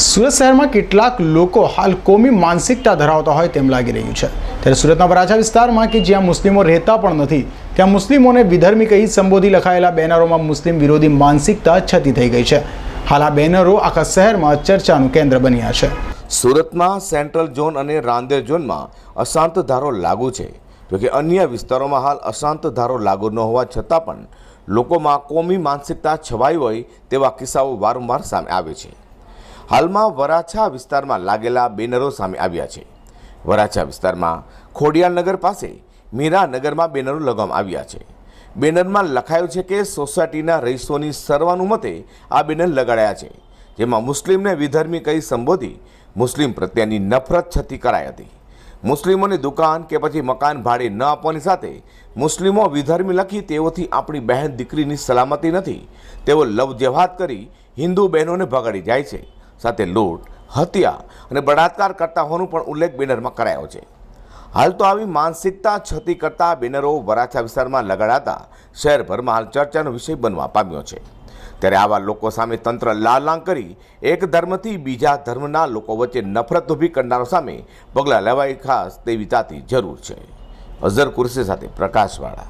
સુરત શહેરમાં કેટલાક લોકો હાલ કોમી માનસિકતા ધરાવતા હોય તેમ લાગી રહ્યું છે. ત્યારે સુરતના વરાછા વિસ્તારમાં કે જ્યાં મુસ્લિમો રહેતા પણ નથી, ત્યાં મુસ્લિમોને વિધર્મી કહી સંબોધી લખાયેલા બેનરોમાં મુસ્લિમ વિરોધી માનસિકતા છતી થઈ ગઈ છે. હાલ આ બેનરો આખા શહેરમાં ચર્ચાનું કેન્દ્ર બન્યા છે. સુરતમાં સેન્ટ્રલ ઝોન અને રાંદેર ઝોનમાં અશાંત ધારો લાગુ છે. જોકે અન્ય વિસ્તારોમાં હાલ અશાંત ધારો લાગુ ન હોવા છતાં પણ લોકોમાં કોમી માનસિકતા છવાઈ હોય તેવા કિસ્સાઓ વારંવાર સામે આવે છે. હાલમાં વરાછા વિસ્તારમાં લાગેલા બેનરો સામે આવ્યા છે. વરાછા વિસ્તારમાં ખોડિયારનગર પાસે મીરાનગરમાં બેનરો લગાવવામાં આવ્યા છે. બેનરમાં લખાયું છે કે સોસાયટીના રહીશોની સર્વાનુમતે આ બેનર લગાડ્યા છે, જેમાં મુસ્લિમને વિધર્મી કહી સંબોધી મુસ્લિમ પ્રત્યેની નફરત છતી કરાઈ હતી. મુસ્લિમોની દુકાન કે પછી મકાન ભાડે ન આપવાની સાથે મુસ્લિમો વિધર્મી લખી તેઓથી આપણી બહેન દીકરીની સલામતી નથી. તેઓ લવ જેહાદ કરી હિન્દુ બહેનોને ભગાડી જાય છે. સાથે લૂંટ, હત્યા અને બળાત્કાર કરતા હોવાનો પણ ઉલ્લેખ બેનરમાં કરાયો છે. હાલ તો આવી માનસિકતા છતી કરતા બેનરો વરાછા વિસ્તારમાં લગાડાતા શહેરભરમાં હાલ ચર્ચાનો વિષય બનવા પામ્યો છે. ત્યારે આવા લોકો સામે તંત્ર લાલાંગ કરી એક ધર્મથી બીજા ધર્મના લોકો વચ્ચે નફરત ઊભી કરનારો સામે પગલાં લેવાય ખાસ તેવી તાતી જરૂર છે. અઝર કુરશી સાથે પ્રકાશવાળા.